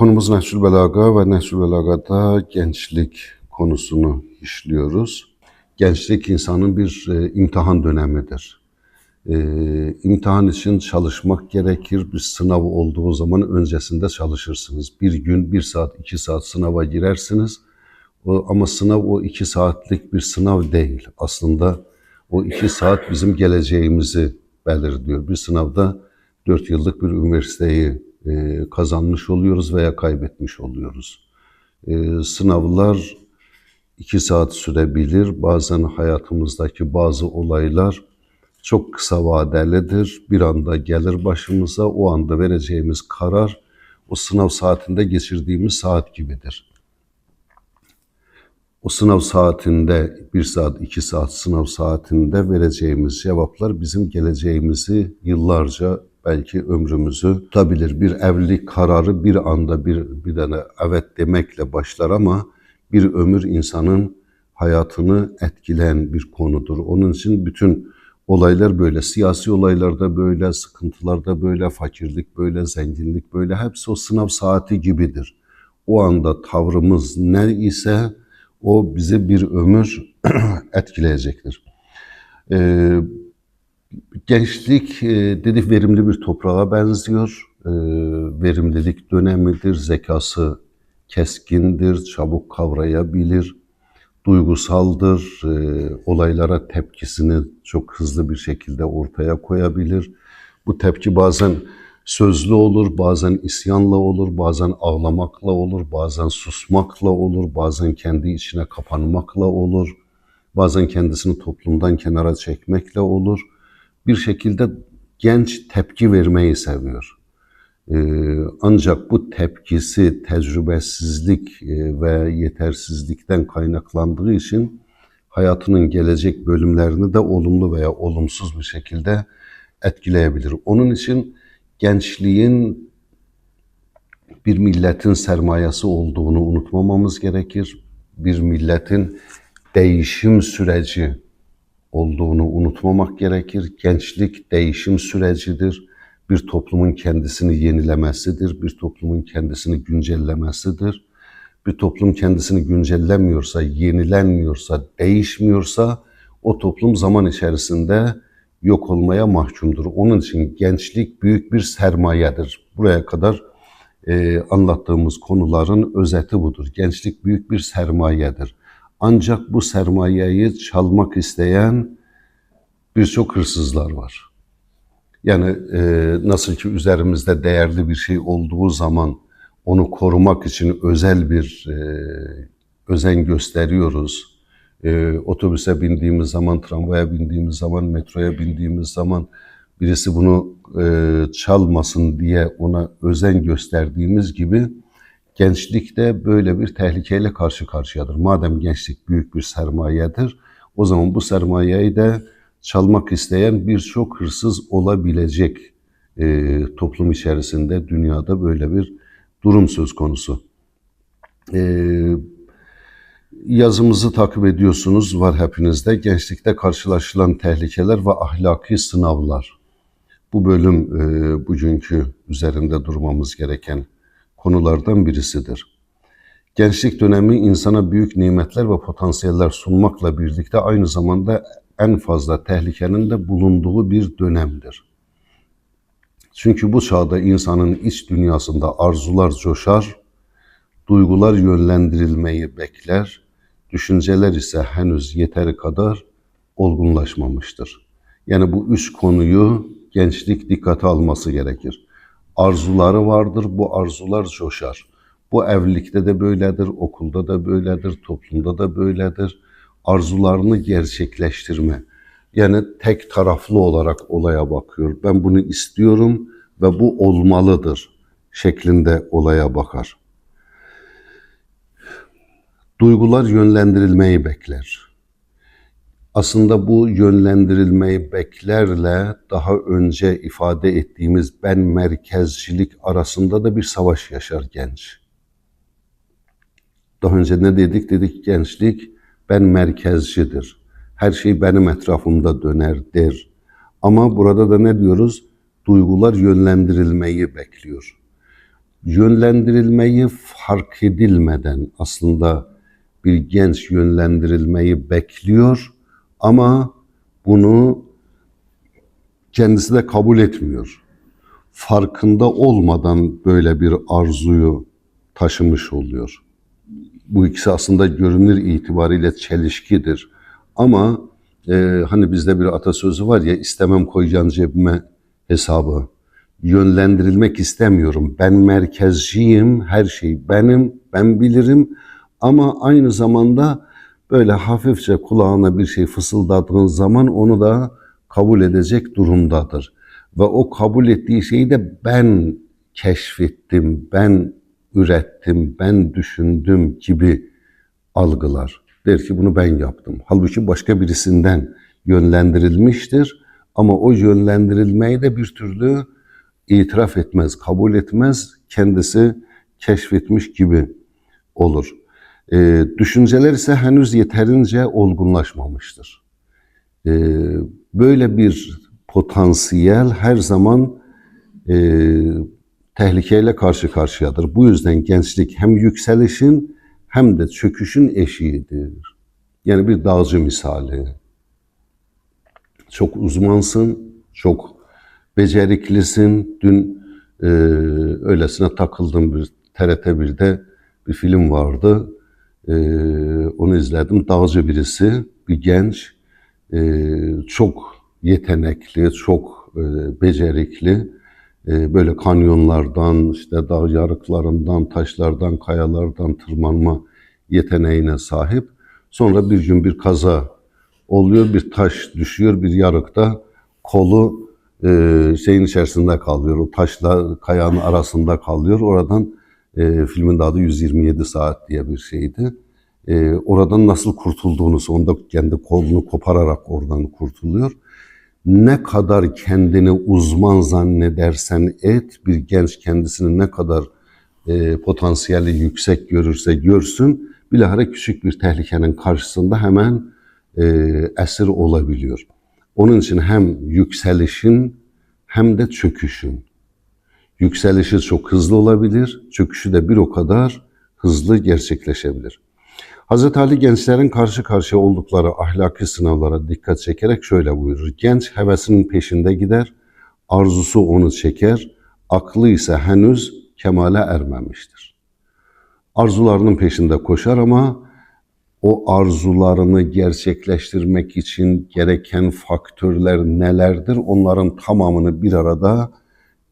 Konumuz Nehsül Belaga ve Nehsül Belaga'da gençlik konusunu işliyoruz. Gençlik insanın bir e, imtihan dönemidir. E, imtihan için çalışmak gerekir. Bir sınav olduğu zaman öncesinde çalışırsınız. Bir gün, bir saat, iki saat sınava girersiniz. O, ama sınav o iki saatlik bir sınav değil. Aslında o iki saat bizim geleceğimizi belirliyor. Bir sınavda dört yıllık bir üniversiteyi e, kazanmış oluyoruz veya kaybetmiş oluyoruz. E, sınavlar iki saat sürebilir. Bazen hayatımızdaki bazı olaylar çok kısa vadelidir. Bir anda gelir başımıza. O anda vereceğimiz karar o sınav saatinde geçirdiğimiz saat gibidir. O sınav saatinde, bir saat, iki saat sınav saatinde vereceğimiz cevaplar bizim geleceğimizi yıllarca belki ömrümüzü tutabilir. Bir evlilik kararı bir anda bir, bir tane evet demekle başlar ama bir ömür insanın hayatını etkileyen bir konudur. Onun için bütün olaylar böyle, siyasi olaylarda böyle, sıkıntılarda böyle, fakirlik böyle, zenginlik böyle hepsi o sınav saati gibidir. O anda tavrımız ne ise o bizi bir ömür etkileyecektir. Ee, gençlik e, dedik verimli bir toprağa benziyor. Ee, verimlilik dönemidir, zekası keskindir, çabuk kavrayabilir, duygusaldır, e, olaylara tepkisini çok hızlı bir şekilde ortaya koyabilir. Bu tepki bazen sözlü olur, bazen isyanla olur, bazen ağlamakla olur, bazen susmakla olur, bazen kendi içine kapanmakla olur, bazen kendisini toplumdan kenara çekmekle olur. Bir şekilde genç tepki vermeyi seviyor. Ee, ancak bu tepkisi tecrübesizlik e, ve yetersizlikten kaynaklandığı için hayatının gelecek bölümlerini de olumlu veya olumsuz bir şekilde etkileyebilir. Onun için gençliğin bir milletin sermayesi olduğunu unutmamamız gerekir. Bir milletin değişim süreci olduğunu unutmamak gerekir. Gençlik değişim sürecidir. Bir toplumun kendisini yenilemesidir. Bir toplumun kendisini güncellemesidir. Bir toplum kendisini güncellemiyorsa, yenilenmiyorsa, değişmiyorsa o toplum zaman içerisinde yok olmaya mahkumdur. Onun için gençlik büyük bir sermayedir. Buraya kadar e, anlattığımız konuların özeti budur. Gençlik büyük bir sermayedir. Ancak bu sermayeyi çalmak isteyen birçok hırsızlar var. Yani e, nasıl ki üzerimizde değerli bir şey olduğu zaman onu korumak için özel bir e, özen gösteriyoruz e, otobüse bindiğimiz zaman, tramvaya bindiğimiz zaman, metroya bindiğimiz zaman birisi bunu e, çalmasın diye ona özen gösterdiğimiz gibi gençlik de böyle bir tehlikeyle karşı karşıyadır. Madem gençlik büyük bir sermayedir, o zaman bu sermayeyi de çalmak isteyen birçok hırsız olabilecek e, toplum içerisinde, dünyada böyle bir durum söz konusu. E, yazımızı takip ediyorsunuz, var hepinizde. Gençlikte karşılaşılan tehlikeler ve ahlaki sınavlar. Bu bölüm e, bugünkü üzerinde durmamız gereken konulardan birisidir. Gençlik dönemi insana büyük nimetler ve potansiyeller sunmakla birlikte aynı zamanda en fazla tehlikenin de bulunduğu bir dönemdir. Çünkü bu çağda insanın iç dünyasında arzular coşar, duygular yönlendirilmeyi bekler, düşünceler ise henüz yeteri kadar olgunlaşmamıştır. Yani bu üç konuyu gençlik dikkate alması gerekir. Arzuları vardır, bu arzular coşar. Bu evlilikte de böyledir, okulda da böyledir, toplumda da böyledir. Arzularını gerçekleştirme. Yani tek taraflı olarak olaya bakıyor. Ben bunu istiyorum ve bu olmalıdır şeklinde olaya bakar. Duygular yönlendirilmeyi bekler. Aslında bu yönlendirilmeyi beklerle daha önce ifade ettiğimiz ben merkezcilik arasında da bir savaş yaşar genç. Daha önce ne dedik? Dedik gençlik ben merkezcidir. Her şey benim etrafımda dönerdir. Ama burada da ne diyoruz? Duygular yönlendirilmeyi bekliyor. yönlendirilmeyi fark edilmeden aslında bir genç yönlendirilmeyi bekliyor ama bunu kendisi de kabul etmiyor. Farkında olmadan böyle bir arzuyu taşımış oluyor. Bu ikisi aslında görünür itibariyle çelişkidir. Ama e, hani bizde bir atasözü var ya istemem koyacağın cebime hesabı. Yönlendirilmek istemiyorum. Ben merkezciyim, her şey benim, ben bilirim. Ama aynı zamanda böyle hafifçe kulağına bir şey fısıldadığın zaman onu da kabul edecek durumdadır. Ve o kabul ettiği şeyi de ben keşfettim, ben ürettim, ben düşündüm gibi algılar. Der ki bunu ben yaptım. Halbuki başka birisinden yönlendirilmiştir. Ama o yönlendirilmeyi de bir türlü itiraf etmez, kabul etmez. Kendisi keşfetmiş gibi olur. Ee, düşünceler ise henüz yeterince olgunlaşmamıştır. Ee, böyle bir potansiyel her zaman e, tehlikeyle karşı karşıyadır. Bu yüzden gençlik hem yükselişin hem de çöküşün eşiğidir. Yani bir dağcı misali. Çok uzmansın, çok beceriklisin. Dün e, öylesine takıldım bir TRT 1'de bir film vardı. E, onu izledim. Dağcı birisi, bir genç, e, çok yetenekli, çok e, becerikli. E, böyle kanyonlardan, işte dağ yarıklarından, taşlardan, kayalardan tırmanma yeteneğine sahip. Sonra bir gün bir kaza oluyor, bir taş düşüyor, bir yarıkta kolu e, şeyin içerisinde kalıyor, o taşla kayanın arasında kalıyor. Oradan e, filmin adı 127 saat diye bir şeydi. E, oradan nasıl kurtulduğunu, sonunda kendi kolunu kopararak oradan kurtuluyor ne kadar kendini uzman zannedersen et, bir genç kendisini ne kadar e, potansiyeli yüksek görürse görsün, bilahare küçük bir tehlikenin karşısında hemen e, esir olabiliyor. Onun için hem yükselişin hem de çöküşün. Yükselişi çok hızlı olabilir, çöküşü de bir o kadar hızlı gerçekleşebilir. Hz. Ali gençlerin karşı karşıya oldukları ahlaki sınavlara dikkat çekerek şöyle buyurur. Genç hevesinin peşinde gider, arzusu onu çeker, aklı ise henüz kemale ermemiştir. Arzularının peşinde koşar ama o arzularını gerçekleştirmek için gereken faktörler nelerdir? Onların tamamını bir arada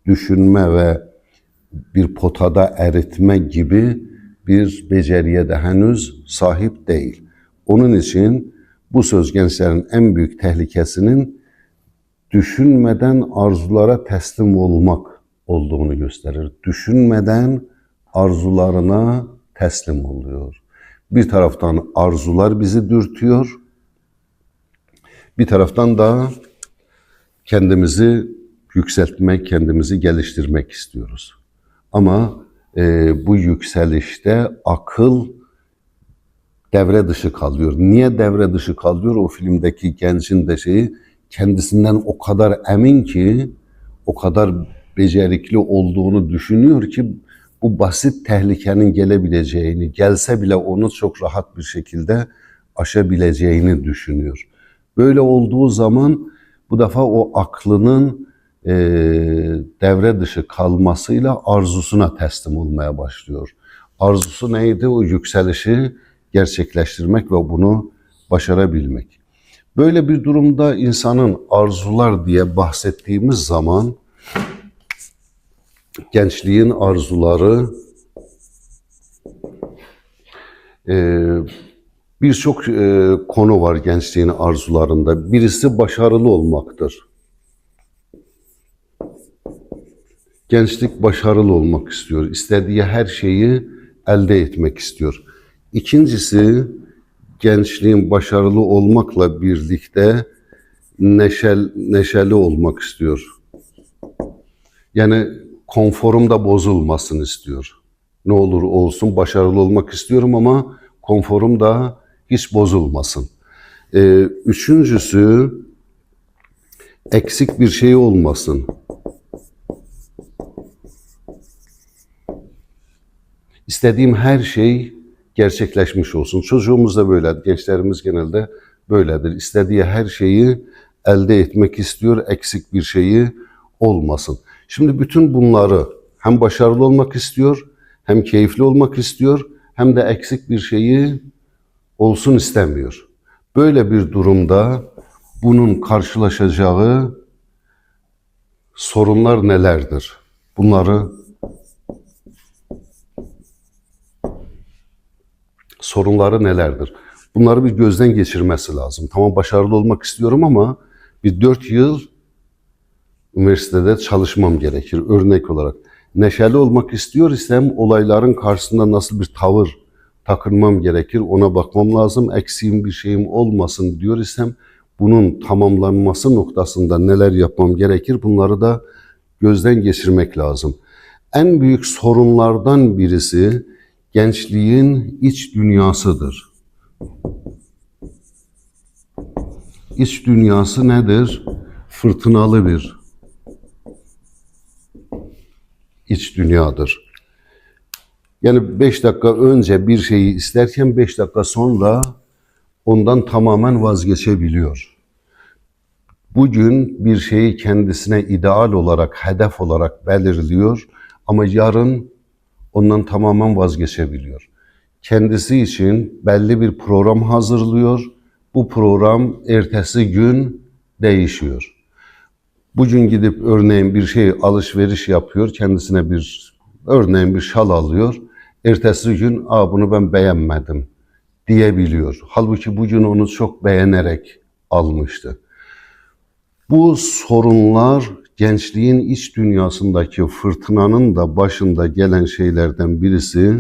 düşünme ve bir potada eritme gibi bir beceriye de henüz sahip değil. Onun için bu söz gençlerin en büyük tehlikesinin düşünmeden arzulara teslim olmak olduğunu gösterir. Düşünmeden arzularına teslim oluyor. Bir taraftan arzular bizi dürtüyor, bir taraftan da kendimizi yükseltmek, kendimizi geliştirmek istiyoruz. Ama e, bu yükselişte akıl devre dışı kalıyor. Niye devre dışı kalıyor? O filmdeki gencin de şeyi kendisinden o kadar emin ki, o kadar becerikli olduğunu düşünüyor ki bu basit tehlikenin gelebileceğini, gelse bile onu çok rahat bir şekilde aşabileceğini düşünüyor. Böyle olduğu zaman bu defa o aklının e, devre dışı kalmasıyla arzusuna teslim olmaya başlıyor. Arzusu neydi? O yükselişi gerçekleştirmek ve bunu başarabilmek. Böyle bir durumda insanın arzular diye bahsettiğimiz zaman gençliğin arzuları e, birçok e, konu var gençliğin arzularında. Birisi başarılı olmaktır. Gençlik başarılı olmak istiyor. İstediği her şeyi elde etmek istiyor. İkincisi gençliğin başarılı olmakla birlikte neşel, neşeli olmak istiyor. Yani konforum da bozulmasın istiyor. Ne olur olsun başarılı olmak istiyorum ama konforum da hiç bozulmasın. Ee, üçüncüsü eksik bir şey olmasın. İstediğim her şey gerçekleşmiş olsun. Çocuğumuz da böyledir, gençlerimiz genelde böyledir. İstediği her şeyi elde etmek istiyor, eksik bir şeyi olmasın. Şimdi bütün bunları hem başarılı olmak istiyor, hem keyifli olmak istiyor, hem de eksik bir şeyi olsun istemiyor. Böyle bir durumda bunun karşılaşacağı sorunlar nelerdir? Bunları sorunları nelerdir? Bunları bir gözden geçirmesi lazım. Tamam başarılı olmak istiyorum ama bir dört yıl üniversitede çalışmam gerekir örnek olarak. Neşeli olmak istiyor isem olayların karşısında nasıl bir tavır takınmam gerekir ona bakmam lazım. Eksiğim bir şeyim olmasın diyor isem bunun tamamlanması noktasında neler yapmam gerekir bunları da gözden geçirmek lazım. En büyük sorunlardan birisi gençliğin iç dünyasıdır. İç dünyası nedir? Fırtınalı bir iç dünyadır. Yani beş dakika önce bir şeyi isterken beş dakika sonra ondan tamamen vazgeçebiliyor. Bugün bir şeyi kendisine ideal olarak, hedef olarak belirliyor ama yarın ondan tamamen vazgeçebiliyor. Kendisi için belli bir program hazırlıyor. Bu program ertesi gün değişiyor. Bugün gidip örneğin bir şey alışveriş yapıyor, kendisine bir örneğin bir şal alıyor. Ertesi gün, "Aa bunu ben beğenmedim." diyebiliyor. Halbuki bugün onu çok beğenerek almıştı. Bu sorunlar gençliğin iç dünyasındaki fırtınanın da başında gelen şeylerden birisi.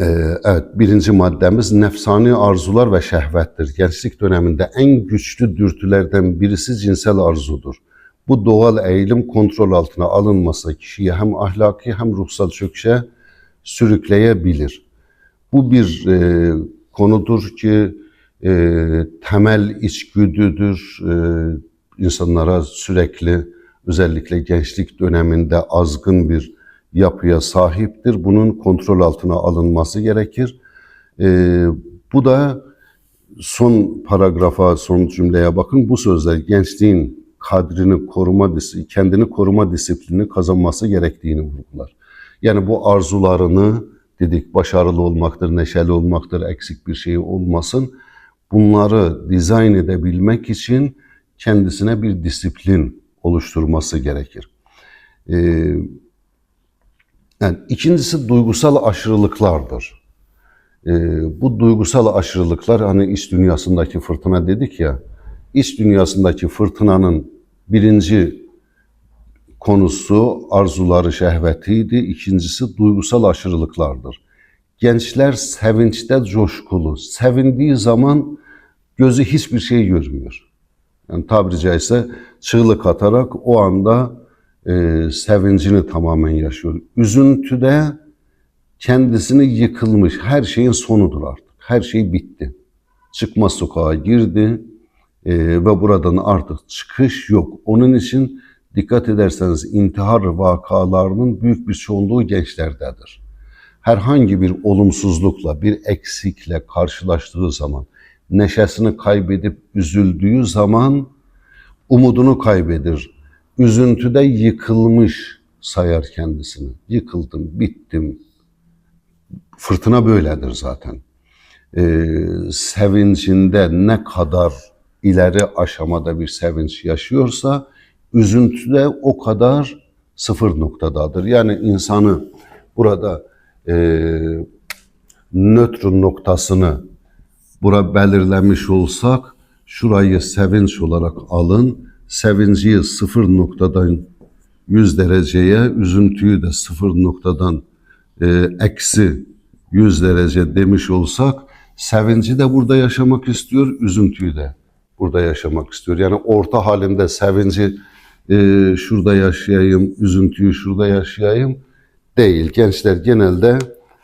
Ee, evet, birinci maddemiz nefsani arzular ve şehvettir. Gençlik döneminde en güçlü dürtülerden birisi cinsel arzudur. Bu doğal eğilim kontrol altına alınmasa kişiyi hem ahlaki hem ruhsal çöküşe sürükleyebilir. Bu bir e, konudur ki e, temel içgüdüdür. E, insanlara sürekli özellikle gençlik döneminde azgın bir yapıya sahiptir. Bunun kontrol altına alınması gerekir. E, bu da son paragrafa, son cümleye bakın. Bu sözler gençliğin kadrini koruma, kendini koruma disiplini kazanması gerektiğini vurgular. Yani bu arzularını dedik başarılı olmaktır, neşeli olmaktır, eksik bir şey olmasın. Bunları dizayn edebilmek için kendisine bir disiplin oluşturması gerekir. Ee, yani ikincisi duygusal aşırılıklardır. Ee, bu duygusal aşırılıklar hani iç dünyasındaki fırtına dedik ya, iç dünyasındaki fırtınanın birinci konusu arzuları, şehvetiydi. İkincisi duygusal aşırılıklardır. Gençler sevinçte coşkulu. Sevindiği zaman gözü hiçbir şey görmüyor. Yani tabiri caizse çığlık atarak o anda e, sevincini tamamen yaşıyor. Üzüntüde kendisini yıkılmış, her şeyin sonudur artık. Her şey bitti. Çıkma sokağa girdi e, ve buradan artık çıkış yok. Onun için dikkat ederseniz intihar vakalarının büyük bir çoğunluğu gençlerdedir. Herhangi bir olumsuzlukla, bir eksikle karşılaştığı zaman, neşesini kaybedip üzüldüğü zaman umudunu kaybedir. Üzüntüde yıkılmış sayar kendisini. Yıkıldım, bittim. Fırtına böyledir zaten. Ee, sevincinde ne kadar ileri aşamada bir sevinç yaşıyorsa üzüntüde o kadar sıfır noktadadır. Yani insanı burada e, nötr noktasını bura belirlemiş olsak şurayı sevinç olarak alın. Sevinci sıfır noktadan 100 dereceye, üzüntüyü de sıfır noktadan e, eksi 100 derece demiş olsak sevinci de burada yaşamak istiyor, üzüntüyü de burada yaşamak istiyor. Yani orta halinde sevinci e, şurada yaşayayım, üzüntüyü şurada yaşayayım değil. Gençler genelde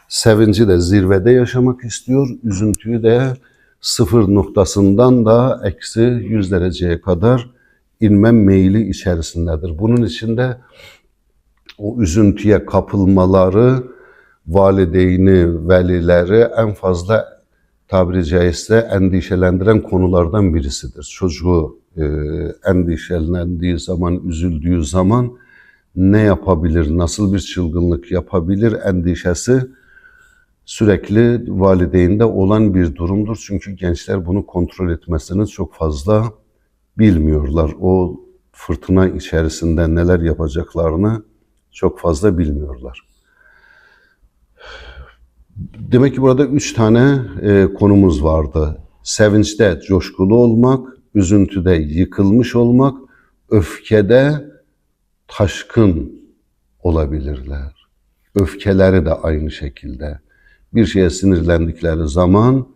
sevinci de zirvede yaşamak istiyor, üzüntüyü de sıfır noktasından da eksi 100 dereceye kadar inme meyli içerisindedir. Bunun için de o üzüntüye kapılmaları valideyni, velileri en fazla tabiri caizse endişelendiren konulardan birisidir. Çocuğu e, endişelendiği zaman, üzüldüğü zaman ne yapabilir, nasıl bir çılgınlık yapabilir endişesi sürekli valideyinde olan bir durumdur. Çünkü gençler bunu kontrol etmesini çok fazla bilmiyorlar. O fırtına içerisinde neler yapacaklarını çok fazla bilmiyorlar. Demek ki burada üç tane e, konumuz vardı. Sevinçte coşkulu olmak, üzüntüde yıkılmış olmak, öfkede taşkın olabilirler. Öfkeleri de aynı şekilde. Bir şeye sinirlendikleri zaman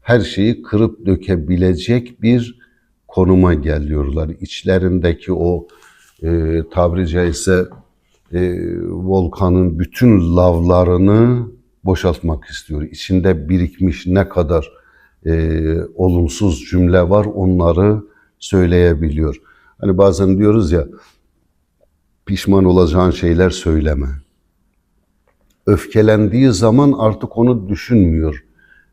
her şeyi kırıp dökebilecek bir konuma geliyorlar. İçlerindeki o e, tabiri caizse e, volkanın bütün lavlarını boşaltmak istiyor. İçinde birikmiş ne kadar e, olumsuz cümle var onları söyleyebiliyor. Hani bazen diyoruz ya pişman olacağın şeyler söyleme. Öfkelendiği zaman artık onu düşünmüyor.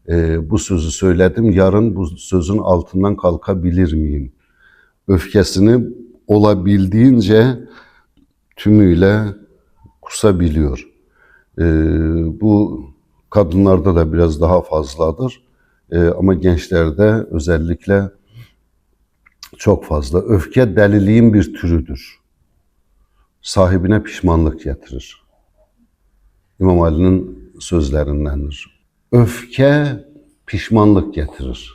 E, bu sözü söyledim, yarın bu sözün altından kalkabilir miyim? Öfkesini olabildiğince tümüyle kusabiliyor. E, bu kadınlarda da biraz daha fazladır. E, ama gençlerde özellikle çok fazla. Öfke deliliğin bir türüdür. Sahibine pişmanlık getirir. İmam Ali'nin sözlerindendir. Öfke pişmanlık getirir.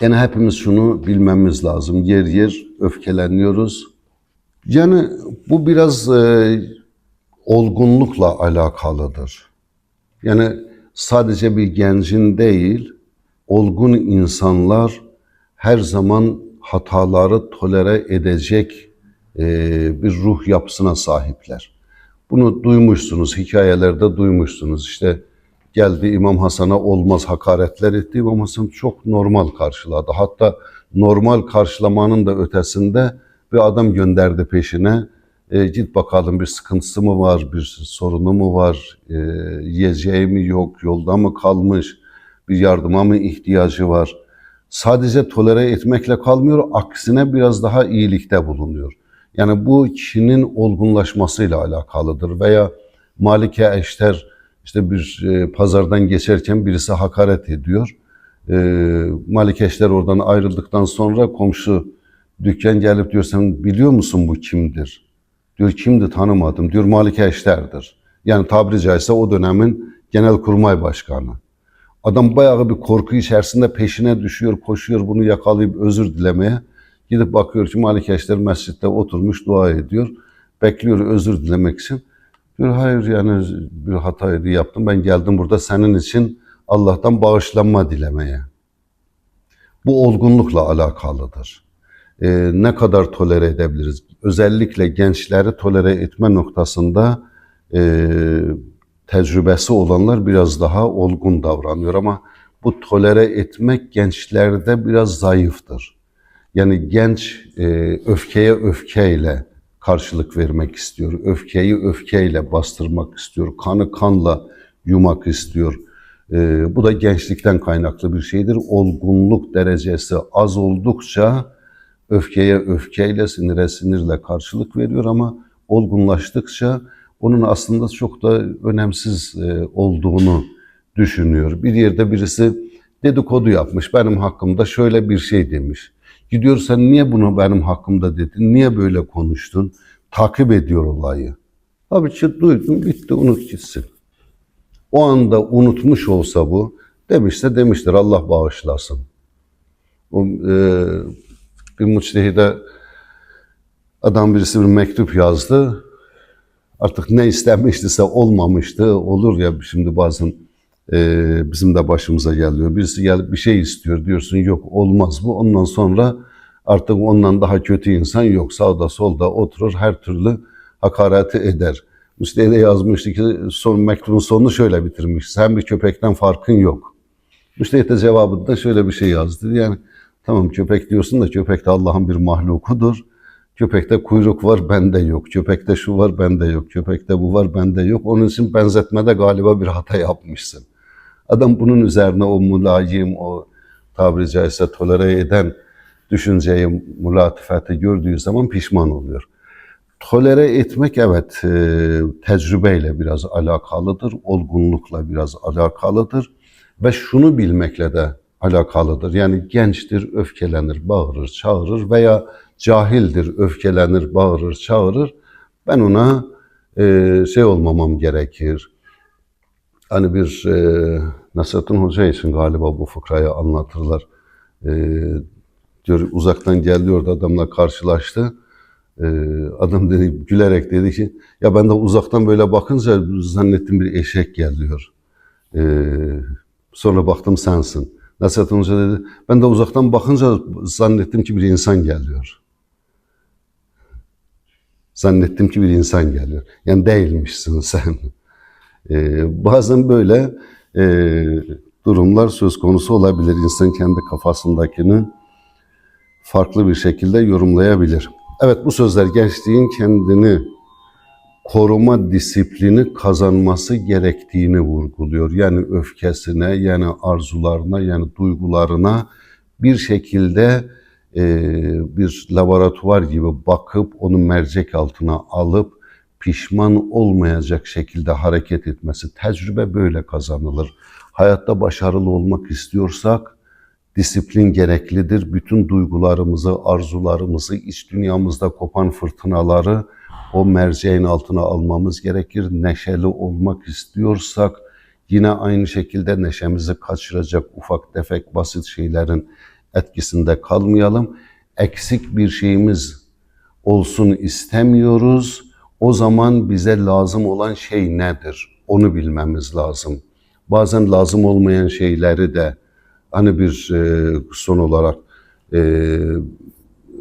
Yani hepimiz şunu bilmemiz lazım. Yer yer öfkeleniyoruz. Yani bu biraz e, olgunlukla alakalıdır. Yani sadece bir gencin değil, olgun insanlar her zaman hataları tolere edecek e, bir ruh yapısına sahipler. Bunu duymuşsunuz, hikayelerde duymuşsunuz. İşte geldi İmam Hasan'a olmaz hakaretler etti. İmam Hasan çok normal karşıladı. Hatta normal karşılamanın da ötesinde bir adam gönderdi peşine. E, git bakalım bir sıkıntısı mı var, bir sorunu mu var, e, yiyeceği mi yok, yolda mı kalmış, bir yardıma mı ihtiyacı var. Sadece tolere etmekle kalmıyor, aksine biraz daha iyilikte bulunuyor. Yani bu kişinin olgunlaşmasıyla alakalıdır. Veya Malike Eşter işte bir e, pazardan geçerken birisi hakaret ediyor. E, Malike Eşter oradan ayrıldıktan sonra komşu dükkan gelip diyor sen biliyor musun bu kimdir? Diyor kimdi tanımadım. Diyor Malike Eşter'dir. Yani tabiri caizse o dönemin genelkurmay başkanı. Adam bayağı bir korku içerisinde peşine düşüyor, koşuyor bunu yakalayıp özür dilemeye. Gidip bakıyor ki Malik Eşler mescitte oturmuş dua ediyor. Bekliyor özür dilemek için. Diyor hayır yani bir hataydı yaptım. Ben geldim burada senin için Allah'tan bağışlanma dilemeye. Bu olgunlukla alakalıdır. Ee, ne kadar tolere edebiliriz? Özellikle gençleri tolere etme noktasında e, tecrübesi olanlar biraz daha olgun davranıyor ama bu tolere etmek gençlerde biraz zayıftır. Yani genç e, öfkeye öfkeyle karşılık vermek istiyor. Öfkeyi öfkeyle bastırmak istiyor. Kanı kanla yumak istiyor. E, bu da gençlikten kaynaklı bir şeydir. Olgunluk derecesi az oldukça öfkeye öfkeyle, sinire sinirle karşılık veriyor ama olgunlaştıkça onun aslında çok da önemsiz e, olduğunu düşünüyor. Bir yerde birisi dedikodu yapmış, benim hakkımda şöyle bir şey demiş. Gidiyor sen niye bunu benim hakkımda dedin, niye böyle konuştun? Takip ediyor olayı. Abi ki duydum, bitti, unut gitsin. O anda unutmuş olsa bu, demişse demiştir, Allah bağışlasın. O, e, bir müçtehide adam birisi bir mektup yazdı. Artık ne istenmiştiyse olmamıştı. Olur ya şimdi bazen e, bizim de başımıza geliyor. Birisi gelip bir şey istiyor diyorsun yok olmaz bu. Ondan sonra artık ondan daha kötü insan yok. Sağda solda oturur her türlü hakareti eder. Müstehide yazmıştı ki son mektubun sonunu şöyle bitirmiş. Sen bir köpekten farkın yok. Müstehit de cevabında şöyle bir şey yazdı. Yani tamam köpek diyorsun da köpek de Allah'ın bir mahlukudur. Köpekte kuyruk var, bende yok. Köpekte şu var, bende yok. Köpekte bu var, bende yok. Onun için benzetmede galiba bir hata yapmışsın. Adam bunun üzerine o mülayim, o tabiri caizse tolere eden düşünceyi, mulatifeti gördüğü zaman pişman oluyor. Tolere etmek evet e, tecrübeyle biraz alakalıdır, olgunlukla biraz alakalıdır ve şunu bilmekle de alakalıdır. Yani gençtir, öfkelenir, bağırır, çağırır veya cahildir, öfkelenir, bağırır, çağırır. Ben ona e, şey olmamam gerekir. Hani bir e, Nasrettin Hoca için galiba bu fıkrayı anlatırlar. E, diyor uzaktan geliyordu adamla karşılaştı. E, adam dedi gülerek dedi ki ya ben de uzaktan böyle bakınca zannettim bir eşek geliyor. E, sonra baktım sensin. Nasrettin Hoca dedi ben de uzaktan bakınca zannettim ki bir insan geliyor. Zannettim ki bir insan geliyor. Yani değilmişsin sen. Ee, bazen böyle e, durumlar söz konusu olabilir. İnsan kendi kafasındakini farklı bir şekilde yorumlayabilir. Evet bu sözler gençliğin kendini koruma disiplini kazanması gerektiğini vurguluyor. Yani öfkesine, yani arzularına, yani duygularına bir şekilde e, bir laboratuvar gibi bakıp onu mercek altına alıp pişman olmayacak şekilde hareket etmesi. Tecrübe böyle kazanılır. Hayatta başarılı olmak istiyorsak disiplin gereklidir. Bütün duygularımızı, arzularımızı, iç dünyamızda kopan fırtınaları o merceğin altına almamız gerekir. Neşeli olmak istiyorsak yine aynı şekilde neşemizi kaçıracak ufak tefek basit şeylerin etkisinde kalmayalım. Eksik bir şeyimiz olsun istemiyoruz. O zaman bize lazım olan şey nedir? Onu bilmemiz lazım. Bazen lazım olmayan şeyleri de hani bir e, son olarak e,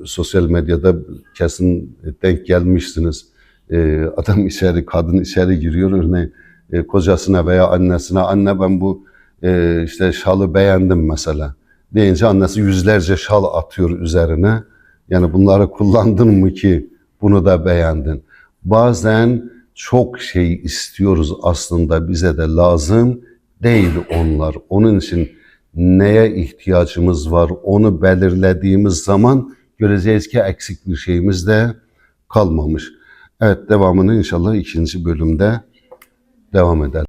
sosyal medyada kesin denk gelmişsiniz. E, adam içeri, kadın içeri giriyor örneğin e, kocasına veya annesine anne ben bu e, işte şalı beğendim mesela deyince annesi yüzlerce şal atıyor üzerine. Yani bunları kullandın mı ki bunu da beğendin? Bazen çok şey istiyoruz aslında bize de lazım değil onlar. Onun için neye ihtiyacımız var onu belirlediğimiz zaman göreceğiz ki eksik bir şeyimiz de kalmamış. Evet devamını inşallah ikinci bölümde devam edelim.